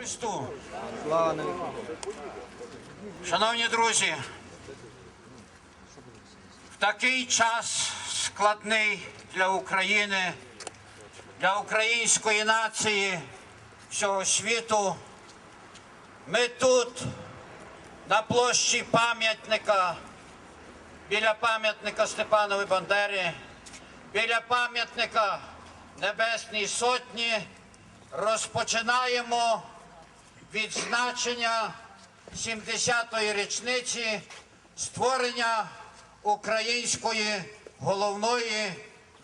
Христу! Шановні друзі, в такий час складний для України, для української нації, всього світу, ми тут, на площі пам'ятника, біля пам'ятника Степанові Бандері, біля пам'ятника Небесній Сотні, розпочинаємо відзначення 70-ї річниці створення Української головної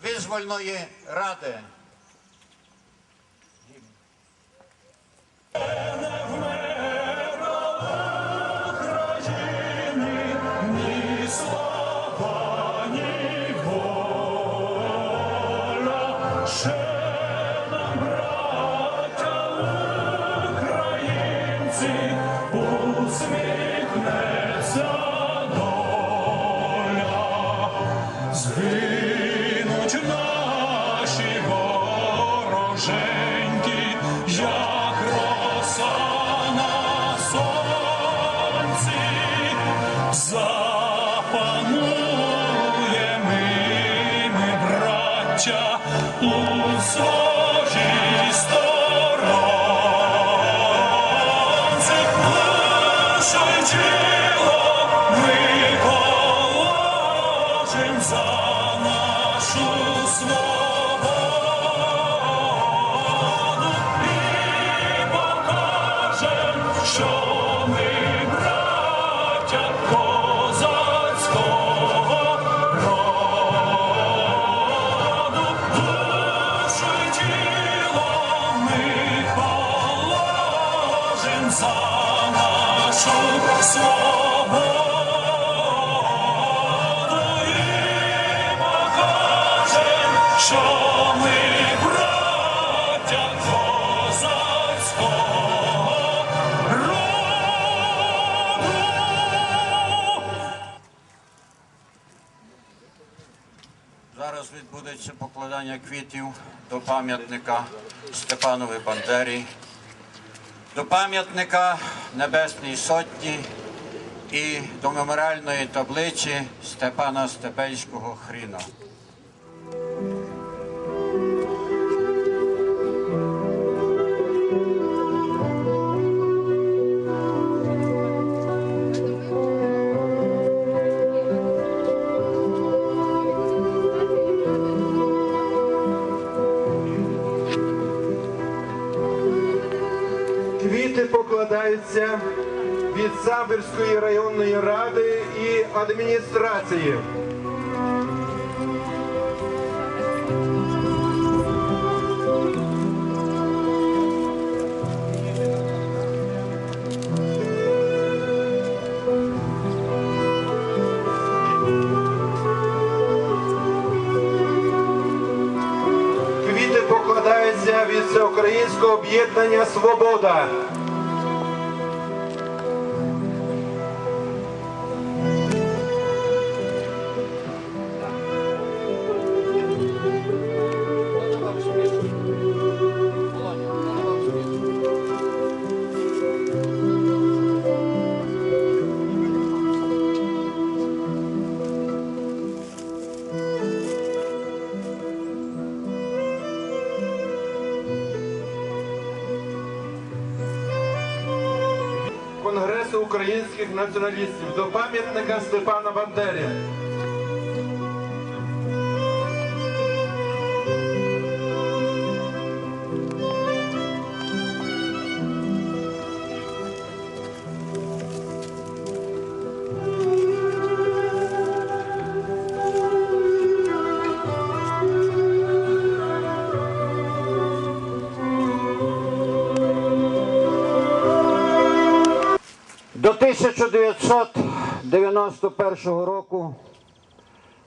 визвольної ради. Пам'ятника Степанові Бандері, до пам'ятника Небесній Сотні і до меморіальної таблиці Степана Степельського Хріна. Самбірської районної ради і адміністрації. Квіти покладаються від Всеукраїнського об'єднання Свобода. Українських націоналістів до пам'ятника Степана 1991 року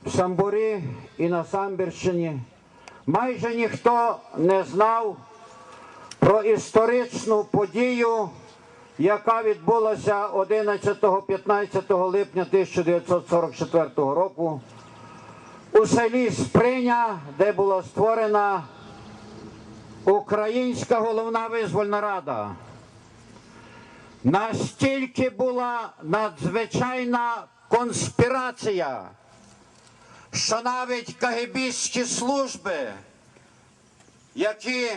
в Самбурі і на Самбірщині майже ніхто не знав про історичну подію, яка відбулася 11-15 липня 1944 року у селі Сприня, де була створена Українська головна визвольна рада. Настільки була надзвичайна конспірація, що навіть кагибістські служби, які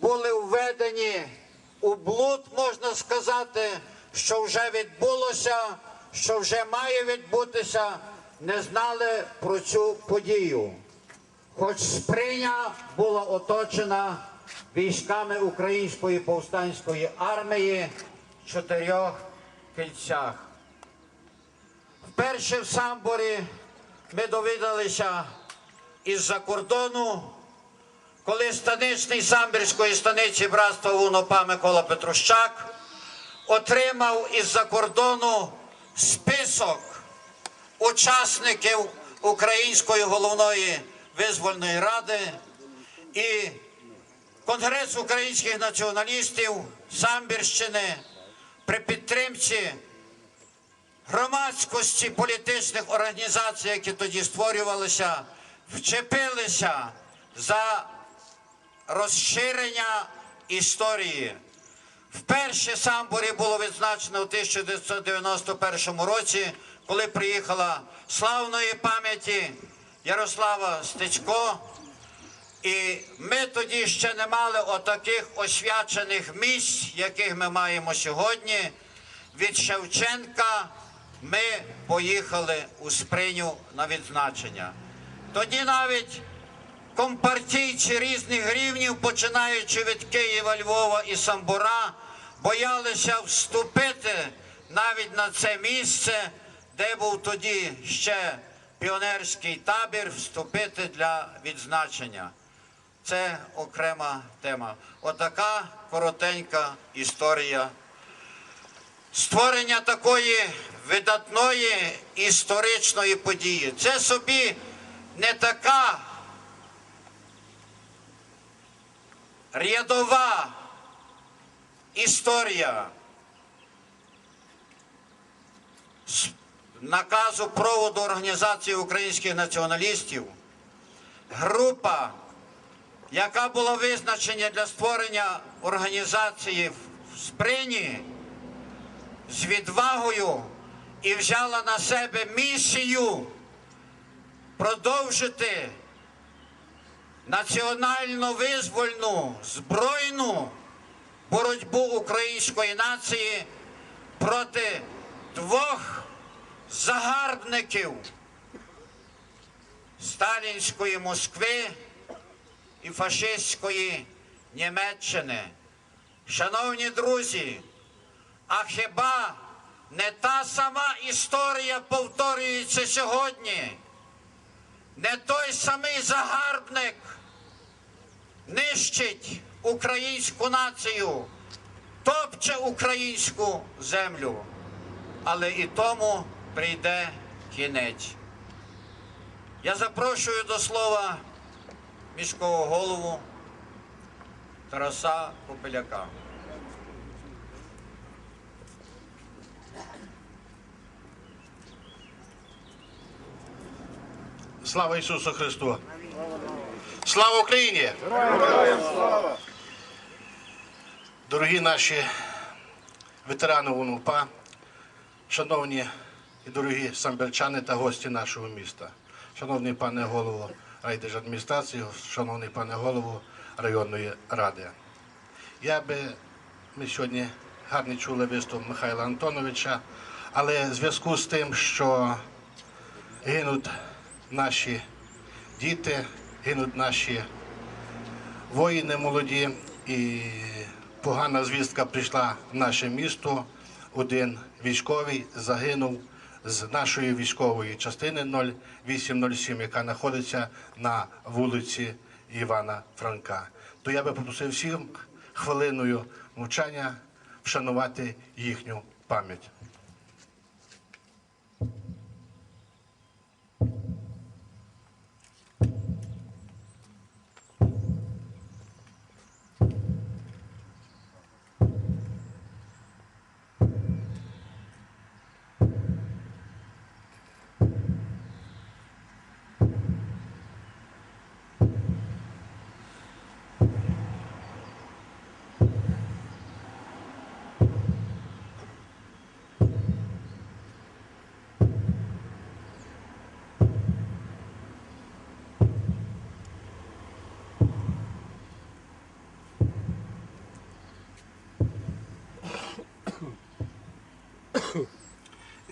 були введені у блуд, можна сказати, що вже відбулося, що вже має відбутися, не знали про цю подію. Хоч Сприня була оточена військами Української повстанської армії чотирьох кільцях. Вперше в Самборі ми довідалися із-за кордону, коли станичний самбірської станиці братства УНОПА Микола Петрущак отримав із-за кордону список учасників Української головної визвольної ради і Конгрес українських націоналістів Самбірщини при підтримці громадськості політичних організацій, які тоді створювалися, вчепилися за розширення історії. Вперше Самборі було відзначено у 1991 році, коли приїхала славної пам'яті Ярослава Стецько. І ми тоді ще не мали отаких освячених місць, яких ми маємо сьогодні. Від Шевченка ми поїхали у Сприню на відзначення. Тоді навіть компартійці різних рівнів, починаючи від Києва, Львова і Самбура, боялися вступити навіть на це місце, де був тоді ще піонерський табір, вступити для відзначення. Це окрема тема. Отака коротенька історія. Створення такої видатної історичної події. Це собі не така рядова історія з наказу проводу Організації українських націоналістів. Група яка була визначена для створення організації в Сприні з відвагою і взяла на себе місію продовжити національно-визвольну збройну боротьбу української нації проти двох загарбників сталінської Москви і фашистської Німеччини. Шановні друзі, а хіба не та сама історія повторюється сьогодні? Не той самий загарбник нищить українську націю, топче українську землю, але і тому прийде кінець. Я запрошую до слова міського голову Тараса Попеляка. Слава Ісусу Христу! Слава Україні! Дорогі наші ветерани УНУПА, шановні і дорогі самбірчани та гості нашого міста, шановний пане голово райдержадміністрації, шановний пане голово районної ради. Я би ми сьогодні гарно чули виступ Михайла Антоновича, але в зв'язку з тим, що гинуть наші діти, гинуть наші воїни молоді, і погана звістка прийшла в наше місто. Один військовий загинув з нашої військової частини 0807, яка знаходиться на вулиці Івана Франка. То я би попросив всім хвилиною мовчання вшанувати їхню пам'ять.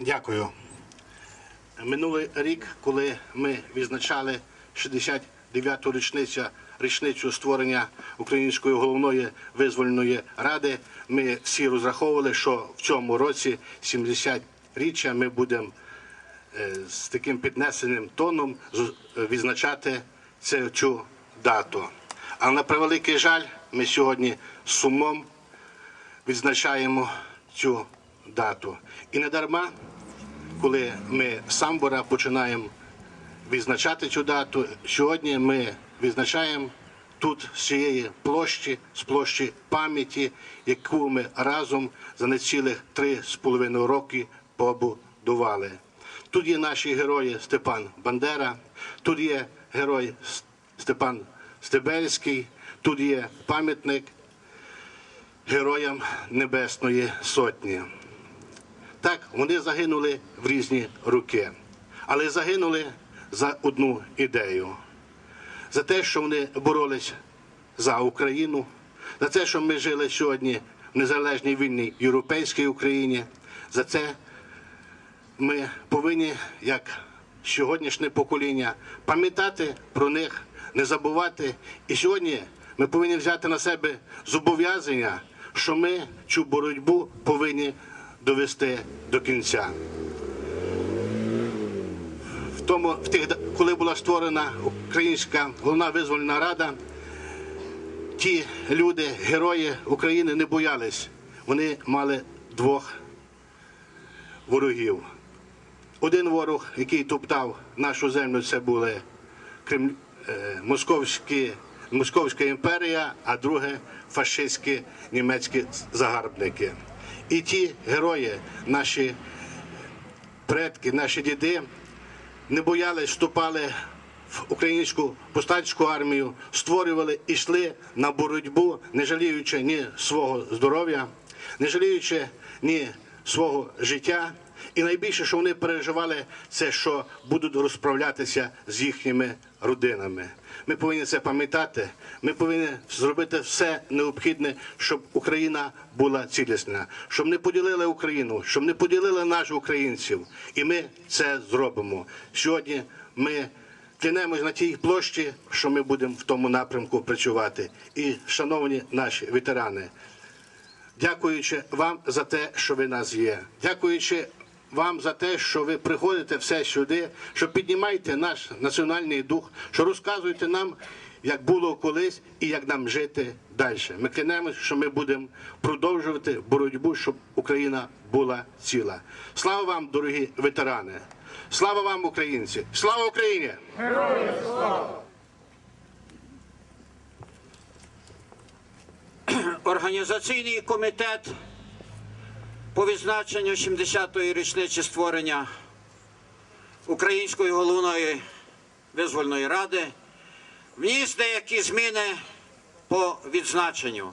Дякую. Минулий рік, коли ми відзначали 69-ту річницю, річницю створення Української головної визвольної ради, ми всі розраховували, що в цьому році 70-річчя ми будемо е, з таким піднесеним тоном з- відзначати цю дату. Але на превеликий жаль, ми сьогодні з сумом відзначаємо цю дату. І не дарма, коли ми самбора починаємо відзначати цю дату, сьогодні ми відзначаємо тут з цієї площі, з площі пам'яті, яку ми разом за нецілих три з половиною роки побудували. Тут є наші герої Степан Бандера, тут є герой Степан Стебельський, тут є пам'ятник героям Небесної Сотні. Так, вони загинули в різні роки, але загинули за одну ідею: за те, що вони боролись за Україну, за те, що ми жили сьогодні в незалежній вільній європейській Україні. За це ми повинні, як сьогоднішнє покоління, пам'ятати про них, не забувати. І сьогодні ми повинні взяти на себе зобов'язання, що ми цю боротьбу повинні довести до кінця. В тому, в тих, коли була створена Українська головна визвольна рада, ті люди, герої України, не боялись. Вони мали двох ворогів. Один ворог, який топтав нашу землю, це були Кремль, е, московські, Московська імперія, а друге фашистські німецькі загарбники. І ті герої, наші предки, наші діди, не боялись, вступали в українську повстанську армію, створювали і йшли на боротьбу, не жаліючи ні свого здоров'я, не жаліючи ні свого життя. І найбільше, що вони переживали, це що будуть розправлятися з їхніми родинами. Ми повинні це пам'ятати. Ми повинні зробити все необхідне, щоб Україна була цілісна, щоб не поділили Україну, щоб не поділили наших українців. І ми це зробимо. Сьогодні ми клянемось на тій площі, що ми будемо в тому напрямку працювати. І, шановні наші ветерани, дякуючи вам за те, що ви нас є. Дякуючи вам за те, що ви приходите все сюди, що піднімаєте наш національний дух, що розказуєте нам, як було колись і як нам жити далі. Ми клянемось, що ми будемо продовжувати боротьбу, щоб Україна була ціла. Слава вам, дорогі ветерани! Слава вам, українці! Слава Україні! Організаційний комітет по відзначенню 70-ї річниці створення Української головної визвольної ради вніс деякі зміни по відзначенню.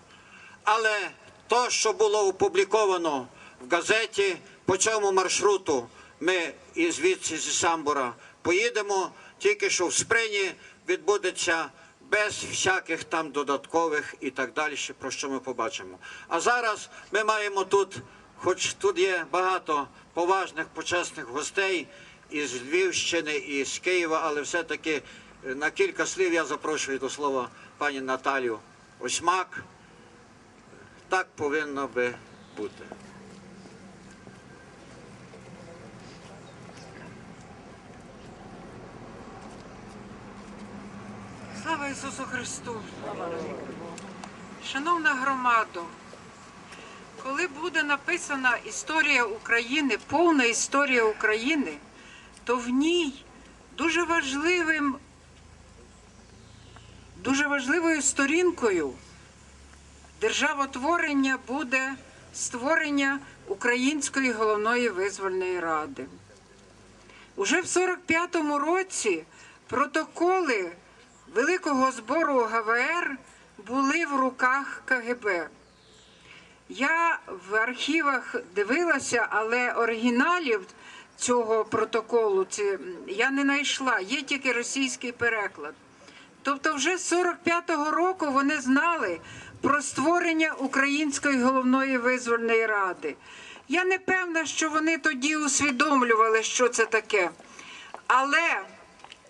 Але то, що було опубліковано в газеті, по цьому маршруту ми і звідси зі Самбора поїдемо, тільки що в сприні відбудеться без всяких там додаткових і так далі, про що ми побачимо. А зараз ми маємо тут, хоч тут є багато поважних почесних гостей із Львівщини і з Києва, але все-таки е, на кілька слів я запрошую до слова пані Наталю Осьмак. Так повинно би бути. Слава Ісусу Христу! Шановна громадо, коли буде написана історія України, повна історія України, то в ній дуже важливим, дуже важливою сторінкою державотворення буде створення Української головної визвольної ради. Уже в 45-му році протоколи Великого збору ГВР були в руках КГБ. Я в архівах дивилася, але оригіналів цього протоколу я не знайшла, є тільки російський переклад. Тобто, вже з 45-го року вони знали про створення Української головної визвольної ради. Я не певна, що вони тоді усвідомлювали, що це таке. Але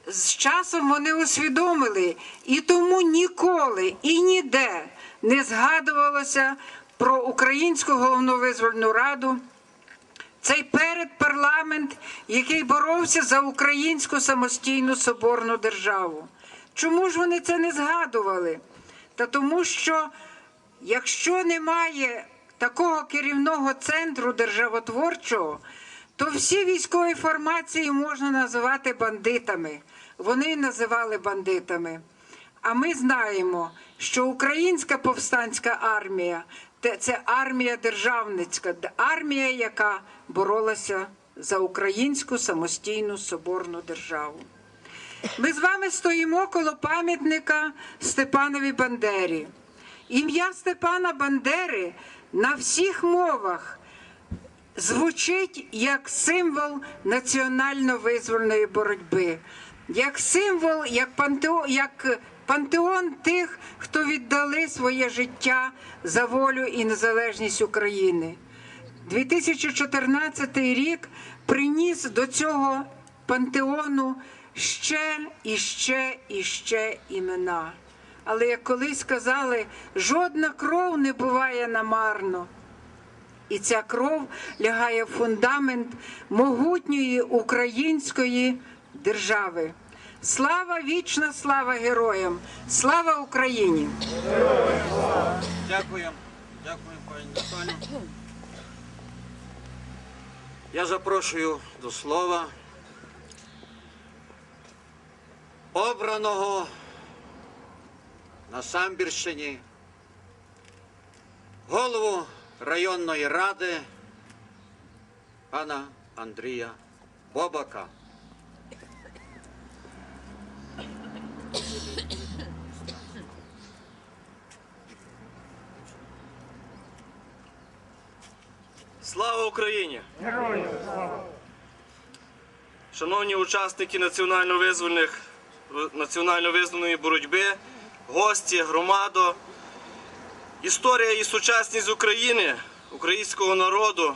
з часом вони усвідомили, і тому ніколи і ніде не згадувалося про Українську головну визвольну раду. Цей передпарламент, який боровся за українську самостійну соборну державу. Чому ж вони це не згадували? Та тому, що якщо немає такого керівного центру державотворчого, то всі військові формації можна називати бандитами. Вони називали бандитами. А ми знаємо, що українська повстанська армія це армія державницька, армія, яка боролася за українську самостійну соборну державу. Ми з вами стоїмо коло пам'ятника Степанові Бандері. Ім'я Степана Бандери на всіх мовах звучить як символ національно-визвольної боротьби, як символ, як пантеон, як пантеон тих, хто віддали своє життя за волю і незалежність України. 2014 рік приніс до цього пантеону ще і ще і ще імена. Але як колись казали, жодна кров не буває намарно. І ця кров лягає в фундамент могутньої української держави. Слава вічна, слава героям! Слава Україні! Дякую. Дякую, пані Наталю. Я запрошую до слова обраного на Самбірщині голову районної ради пана Андрія Бобака. Слава Україні! Героям! Шановні учасники національно-визвольної боротьби, гості, громадо, історія і сучасність України, українського народу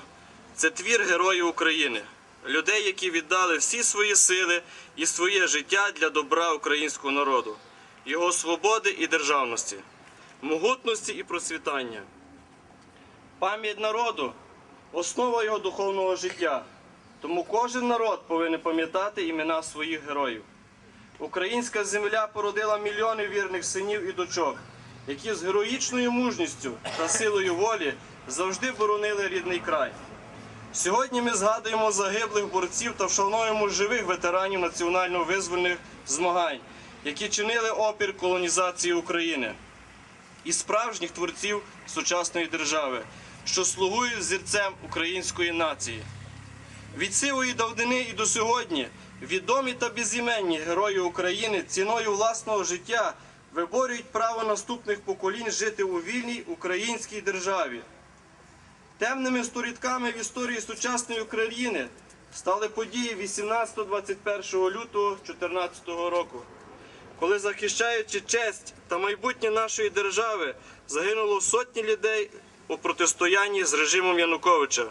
це твір героїв України, людей, які віддали всі свої сили і своє життя для добра українського народу, його свободи і державності, могутності і процвітання. Пам'ять народу основа його духовного життя. Тому кожен народ повинен пам'ятати імена своїх героїв. Українська земля породила мільйони вірних синів і дочок, які з героїчною мужністю та силою волі завжди боронили рідний край. Сьогодні ми згадуємо загиблих борців та вшановуємо живих ветеранів національно-визвольних змагань, які чинили опір колонізації України і справжніх творців сучасної держави, що слугують зірцем української нації. Від сивої давнини і до сьогодні відомі та безіменні герої України ціною власного життя виборюють право наступних поколінь жити у вільній українській державі. Темними сторідками в історії сучасної України стали події 18-21 лютого 2014 року коли захищаючи честь та майбутнє нашої держави, загинуло сотні людей у протистоянні з режимом Януковича.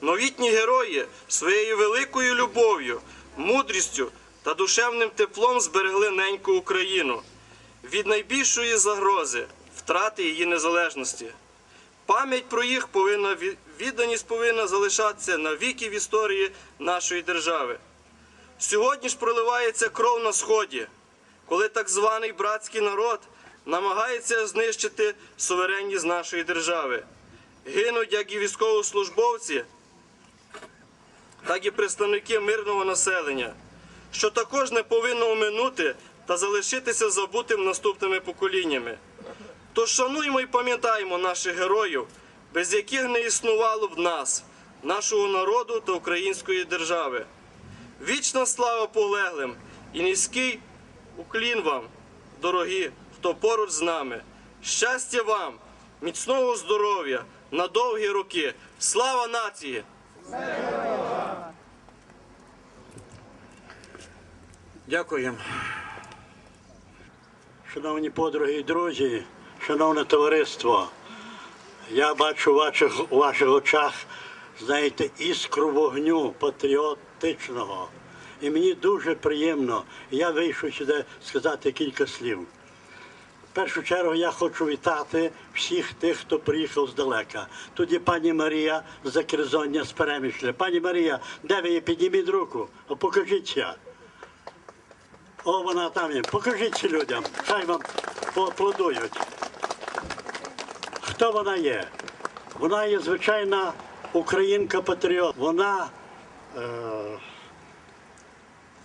Новітні герої своєю великою любов'ю, мудрістю та душевним теплом зберегли неньку Україну від найбільшої загрози втрати її незалежності. Пам'ять про їх повинна відданість повинна залишатися навіки в історії нашої держави. Сьогодні ж проливається кров на сході, коли так званий братський народ намагається знищити суверенність нашої держави. Гинуть як і військовослужбовці, так і представники мирного населення, що також не повинно оминути та залишитися забутим наступними поколіннями. Тож шануємо і пам'ятаємо наших героїв, без яких не існувало б нас, нашого народу та української держави. Вічна слава полеглим і низький уклін вам, дорогі, хто поруч з нами. Щастя вам, міцного здоров'я, на довгі роки. Слава нації! Дякую. Шановні подруги і друзі, шановне товариство, Я бачу в ваших, у ваших очах, знаєте, іскру вогню патріотичного. І мені дуже приємно. Я вийшов сюди сказати кілька слів. Першу чергу я хочу вітати всіх тих, хто приїхав здалека. Є пані Марія з Закерзоння з Перемишля. Пані Марія, де ви є? Підніміть руку, а покажіться. О, вона там є. Покажіться людям. Хай вам поаплодують. Хто вона є? Вона є звичайна українка-патріот. Вона е,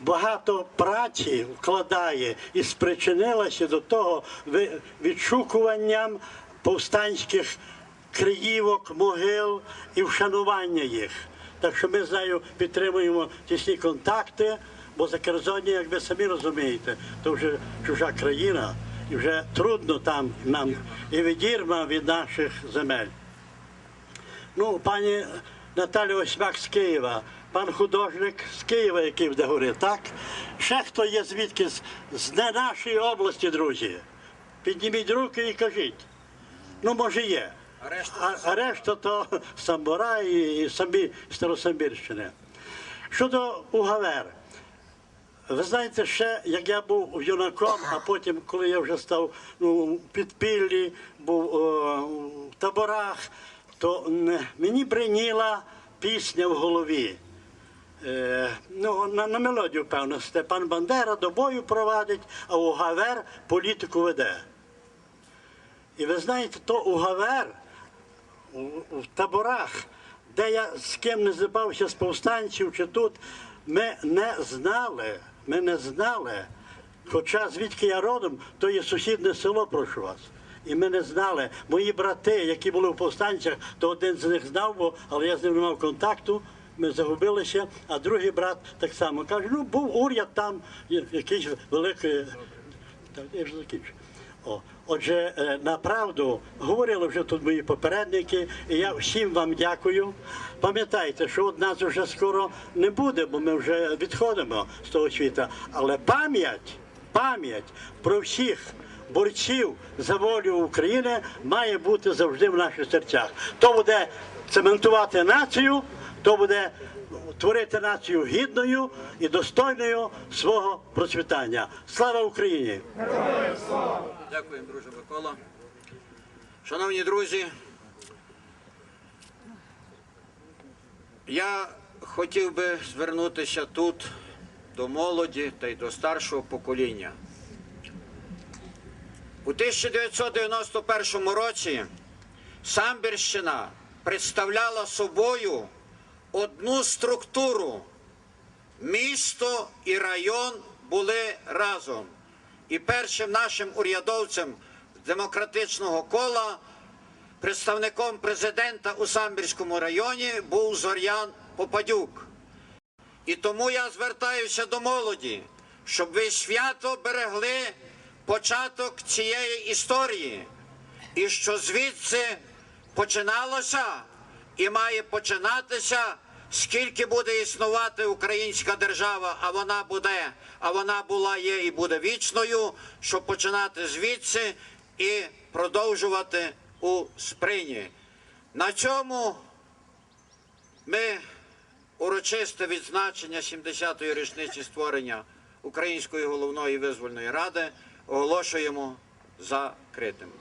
багато праці вкладає і спричинилася до того відшукуванням повстанських криївок, могил і вшанування їх. Так що ми з нею підтримуємо тісні контакти, бо Закерзоння, як ви самі розумієте, то вже чужа країна, і вже трудно там нам і відірма від наших земель. Ну, пані Наталя Осьмак з Києва, пан художник з Києва, який буде говорити, так? Ще хто є звідки з, з не нашої області, друзі. Підніміть руки і кажіть. Ну, може, є. А решта А, а решта то самбора і, самі Старосамбірщини. Щодо УГВР, ви знаєте, ще як я був юнаком, а потім, коли я вже став ну, підпіллі, був о, в таборах, то мені бриніла пісня в голові. Е, ну, на, на мелодію, певно, Степан Бандера до бою провадить, а УГВР політику веде. І ви знаєте, то УГВР у, в таборах, де я з ким не збався з повстанців чи тут, ми не знали, ми не знали. Хоча звідки я родом, то є сусідне село, прошу вас. І ми не знали. Мої брати, які були в повстанцях, то один з них знав, бо, але я з ним не мав контакту. Ми загубилися, а другий брат так само каже: ну був уряд там, якийсь великий. Я вже закінчу. О, отже, е, направду говорили вже тут мої попередники, і я всім вам дякую. Пам'ятайте, що от нас вже скоро не буде, бо ми вже відходимо з того світу. Але пам'ять, пам'ять про всіх борців за волю України має бути завжди в наших серцях. То буде цементувати націю, то буде творити націю гідною і достойною свого процвітання. Слава Україні! Дякую, друже Микола. Шановні друзі, я хотів би звернутися тут до молоді та й до старшого покоління. У 1991 році Самбірщина представляла собою одну структуру. Місто і район були разом. І першим нашим урядовцем демократичного кола, представником президента у Самбірському районі був Зорян Попадюк. І тому я звертаюся до молоді, щоб ви свято берегли початок цієї історії, і що звідси починалося і має починатися, скільки буде існувати українська держава, а вона буде, а вона була, є і буде вічною, щоб починати звідси і продовжувати у сприні. На цьому ми урочисте відзначення 70-ї річниці створення Української головної визвольної ради оголошуємо закритим.